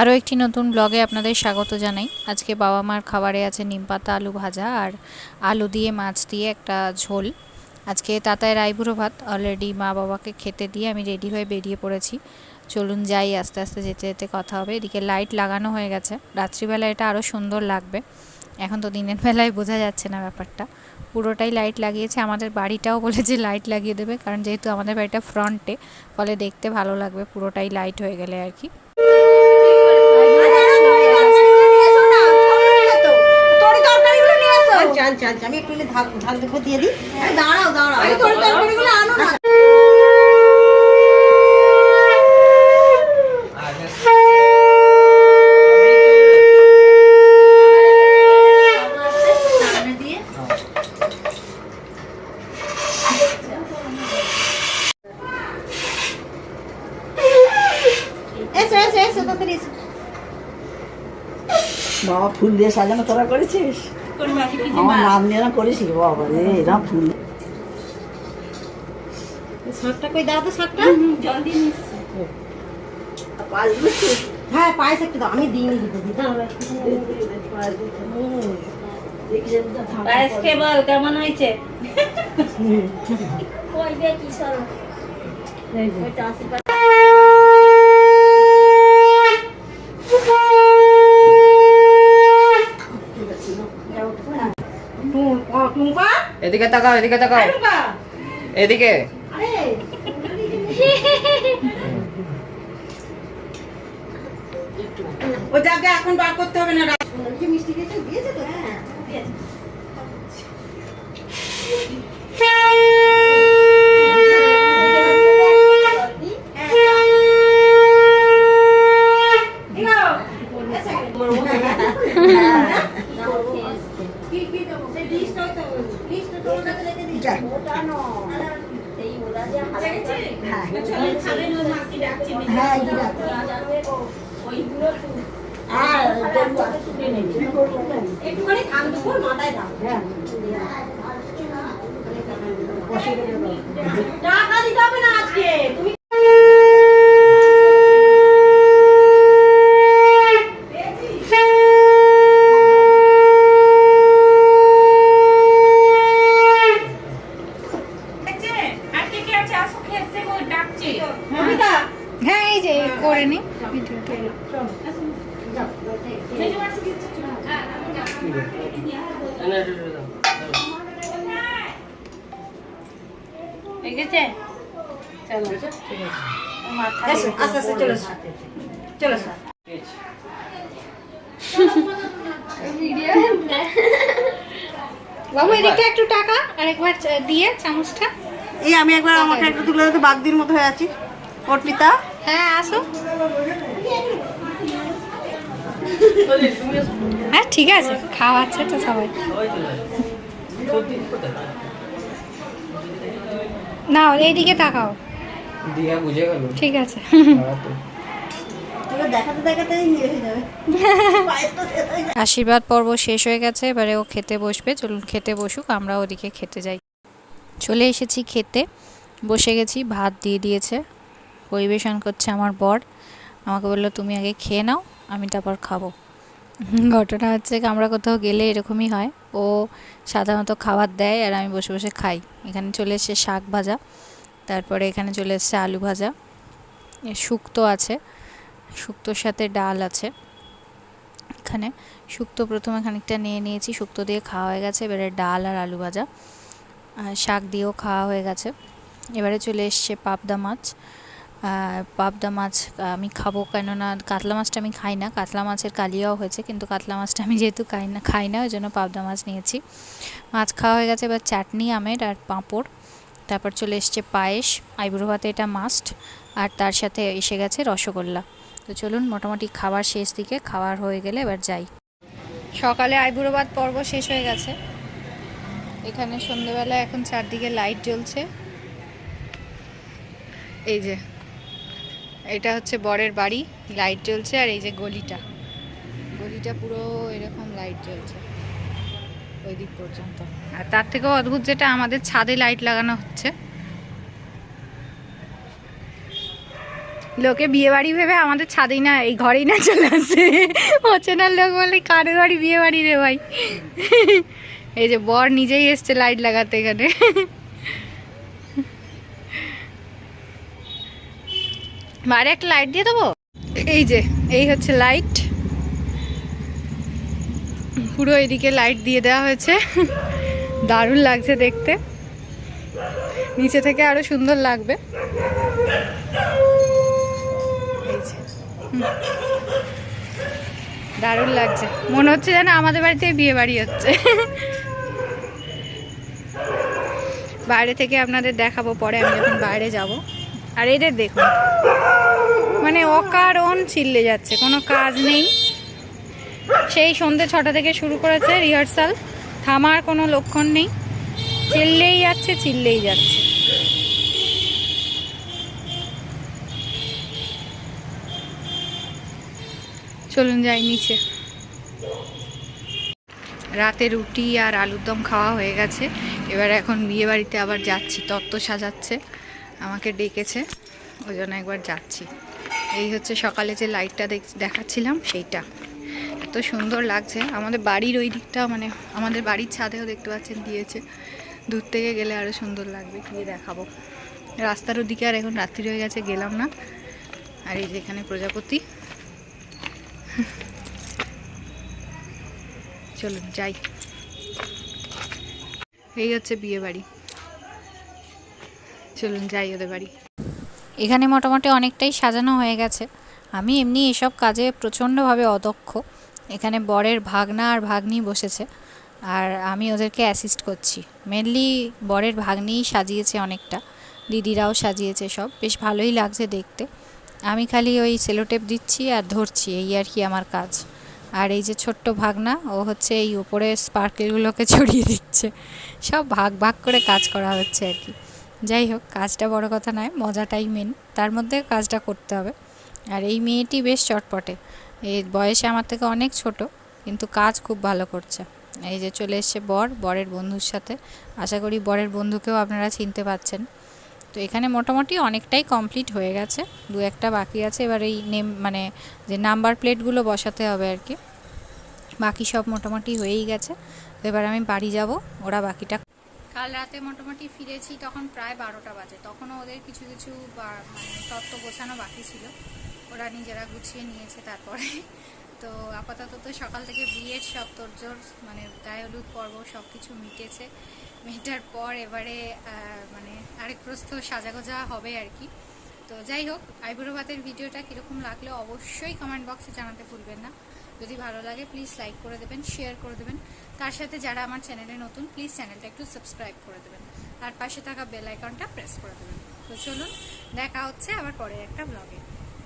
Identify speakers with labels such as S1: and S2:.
S1: আরও একটি নতুন ব্লগে আপনাদের স্বাগত জানাই। আজকে বাবা মার খাবারে আছে নিমপাতা আলু ভাজা আর আলু দিয়ে মাছ দিয়ে একটা ঝোল। আজকে তাতায় রায়বুড়ো ভাত। অলরেডি মা বাবাকে খেতে দিয়ে আমি রেডি হয়ে বেরিয়ে পড়েছি। চলুন যাই, আস্তে আস্তে যেতে যেতে কথা হবে। এদিকে লাইট লাগানো হয়ে গেছে। রাত্রিবেলা এটা আরও সুন্দর লাগবে। এখন তো দিনের বেলায় বোঝা যাচ্ছে না ব্যাপারটা। পুরোটাই লাইট লাগিয়েছে। আমাদের বাড়িটাও বলেছে লাইট লাগিয়ে দেবে কারণ যেহেতু আমাদের বাড়িটা ফ্রন্টে ফলে দেখতে ভালো লাগবে পুরোটাই লাইট হয়ে গেলে আর কি।
S2: চাল চাল আমি একটু ঢাক ঢাক দেখে দিয়ে দিই। দাঁড়াও দাঁড়াও। তরকারিগুলো আনো না।
S3: ফুল দিয়ে সাজানো তোরা করেছিস? আমার নাম নিয়ে না করেছিস বাবা রে এরকম ফুল।
S2: শাকটা কই? দাও তো শাকটা।
S3: পাঁচ বছর
S2: হ্যাঁ পায়েস একটু দাও আমি দিইনি দিতে দিতে
S4: আজকে বল কেমন হয়েছে?
S5: এদিকে তাকাও এদিকে তাকাও। এদিকে।
S2: আরে। ও যাকে এখন বার করতে হবে না কি মিষ্টি খেয়েছো? দিয়েছে তো? হ্যাঁ দেবো মাথায় দাও টাকা দিতে হবে না আজকে তুমি কবিতা
S1: হ্যাঁ। এই যে করে নি।
S4: চলো
S2: চলে এসো
S1: বাবু একটু টাকা আর একবার দিয়ে চামচটা।
S2: এই আমি একবার আমাকে একটু তুলে দিতে বাগদির মতো হয়ে আছি। অর্পিতা।
S1: হ্যাঁ আসো। হ্যাঁ ঠিক আছে খাওয়াচ্ছে তো সবাই। না এইদিকে তাকাও।
S5: দিয়া
S1: ঠিক আছে।
S2: তোকে দেখাতে দেখাতে যাবে।
S1: আশীর্বাদ পর্ব শেষ হয়ে গেছে এবারে ও খেতে বসবে। চলুন খেতে বসুক আমরা ওদিকে খেতে যাই। চলে এসেছি খেতে। বসে গেছি, ভাত দিয়ে দিয়েছে। পরিবেশন করছে আমার বর। আমাকে বলল, তুমি আগে খেয়ে নাও, আমি তারপর খাব। ঘটনা হচ্ছে আমরা কোথাও গেলে এরকমই হয়। ও সাধারণত খাবার দেয় আর আমি বসে বসে খাই। এখানে চলে এসছে শাক ভাজা, তারপরে এখানে চলে এসছে আলু ভাজা। শুক্তো আছে, শুক্তোর সাথে ডাল আছে। এখানে শুক্তো প্রথমে খানিকটা নিয়ে নিয়েছি, শুক্তো দিয়ে খাওয়া হয়ে গেছে। এবারে ডাল আর আলু ভাজা। শাক দিয়েও খাওয়া হয়ে গেছে। এবারে চলে এসছে পাবদা মাছ। পাবদা মাছ আমি খাব কেননা কাতলা মাছটা আমি খাই না। কাতলা মাছের কালিয়াও হয়েছে, কিন্তু কাতলা মাছটা আমি যেহেতু খাই না খাই না, ওই জন্য পাবদা মাছ নিয়েছি। মাছ খাওয়া হয়ে গেছে এবার চাটনি, আমের আর পাঁপড়। তারপর চলে এসছে পায়েস, আইবুড়ো ভাতে এটা মাস্ট আর তার সাথে এসে গেছে রসগোল্লা। তো চলুন মোটামুটি খাবার শেষ দিকে খাবার হয়ে গেলে এবার যাই। সকালে আইবুড়ো ভাত পর্ব শেষ হয়ে গেছে। এখানে সন্ধেবেলা এখন চারদিকে লাইট জ্বলছে। এই যে, এটা হচ্ছে বরের বাড়ি, লাইট জ্বলছে আর এই যে গলিটা। গলিটা পুরো এরকম লাইট জ্বলছে ওই দিক পর্যন্ত। আর তার থেকেও অদ্ভুত যেটা, আমাদের ছাদে লাইট লাগানো হচ্ছে। লোকে বিয়ে বাড়ি ভেবে আমাদের ছাদেই না, এই ঘরেই না চলে আসে। অচেনার লোক বলে কারের বাড়ি বিয়ে বাড়ি রে ভাই? এই যে বর নিজেই এসছে লাইট লাগাতে এখানে। বাইরে একটা লাইট দিয়ে দেবো? এই যে, এই হচ্ছে লাইট। পুরো এদিকে লাইট দিয়ে দেওয়া হয়েছে। দারুণ লাগছে দেখতে। নিচে থেকে আরও সুন্দর লাগবে। দারুণ লাগছে। মনে হচ্ছে যেন আমাদের বাড়িতে বিয়ে বাড়ি হচ্ছে। বাইরে থেকে আপনাদের দেখাবো, পরে আমি যখন বাইরে যাব। আর এদের দেখুন মানে অকারণ চিল্লে যাচ্ছে, কোনো কাজ নেই। সেই সন্ধ্যে ছটা থেকে শুরু করেছে রিহার্সাল থামার কোনো লক্ষণ নেই। চিল্লেই যাচ্ছে চিল্লেই যাচ্ছে। চলুন যাই নিচে। রাতে রুটি আর আলুর দম খাওয়া হয়ে গেছে। এবার এখন বিয়ে বাড়িতে আবার যাচ্ছি। তত্ত্ব সাজাচ্ছে। আমাকে ডেকেছে। ওই জন্য একবার যাচ্ছি। এই হচ্ছে সকালে যে লাইটটা দেখ- দেখাচ্ছিলাম, সেইটা। এত সুন্দর লাগছে। আমাদের বাড়ির ওই দিকটা মানে আমাদের বাড়ির ছাদেও দেখতে পাচ্ছেন, দিয়েছে। দূর থেকে গেলে আরও সুন্দর লাগবে। গিয়ে দেখাবো। রাস্তার ওদিকে আর এখন রাত্রি হয়ে গেছে, গেলাম না। আর এই যে এখানে প্রজাপতি। চলুন যাই। এই হচ্ছে বিয়ে বাড়ি। চলুন, যাই ওদের বাড়ি। এখানে মোটামুটি অনেকটাই সাজানো হয়ে গেছে। আমি এমনি এসব কাজে প্রচণ্ডভাবে অদক্ষ। এখানে বরের ভাগনা আর ভাগ্নি বসেছে, আর আমি ওদেরকে অ্যাসিস্ট করছি। মেনলি বরের ভাগ্নিই সাজিয়েছে অনেকটা, দিদিরাও সাজিয়েছে সব। বেশ ভালোই লাগছে দেখতে। আমি খালি ওই সেলোটেপ দিচ্ছি আর ধরছি, এই আর কি আমার কাজ। আর এই যে ছোট্ট ভাগনা, ও হচ্ছে এই উপরে স্পার্কেলগুলোকে ছড়িয়ে দিচ্ছে। সব ভাগ ভাগ করে কাজ করা হচ্ছে আর কি। যাই হোক, কাজটা বড় কথা নয়, মজাটাই মেন তার মধ্যে কাজটা করতে হবে। আর এই মেয়েটি বেশ চটপটে। এই বয়সে আমার থেকে অনেক ছোট, কিন্তু কাজ খুব ভালো করছে। এই যে চলে এসছে বর, বরের বন্ধুর সাথে। আশা করি বরের বন্ধুকেও আপনারা চিনতে পাচ্ছেন। তো এখানে মোটামুটি অনেকটাই কমপ্লিট হয়ে গেছে। দু একটা বাকি আছে, এবার এই নেম মানে যে নাম্বার প্লেটগুলো বসাতে হবে আর কি। বাকি সব মোটামুটি হয়েই গেছে। তো এবার আমি বাড়ি যাব, ওরা বাকিটা কাল রাতে মোটামুটি ফিরেছি তখন প্রায় বারোটা বাজে। তখনও ওদের কিছু কিছু মানে তত্ত্ব গোছানো বাকি ছিল। ওরা নিজেরা গুছিয়ে নিয়েছে তারপরে। তো আপাতত তো সকাল থেকে বিয়ের সব তোরজোর মানে গায়ে হলুদ পর্ব সব কিছু মিটেছে। মেটার পর এবারে মানে আরেক প্রস্থ সাজাগোজা হবে আর কি। তো যাই হোক, আইবুড়ো ভাতের ভিডিওটা কীরকম লাগলে অবশ্যই কমেন্ট বক্সে জানাতে ভুলবেন না। যদি ভালো লাগে প্লিজ লাইক করে দেবেন শেয়ার করে দেবেন। তার সাথে যারা আমার চ্যানেলে নতুন প্লিজ চ্যানেলটা একটু সাবস্ক্রাইব করে দেবেন। তার পাশে থাকা বেল আইকনটা প্রেস করে দেবেন। তো চলুন, দেখা হচ্ছে আবার পরের একটা ব্লগে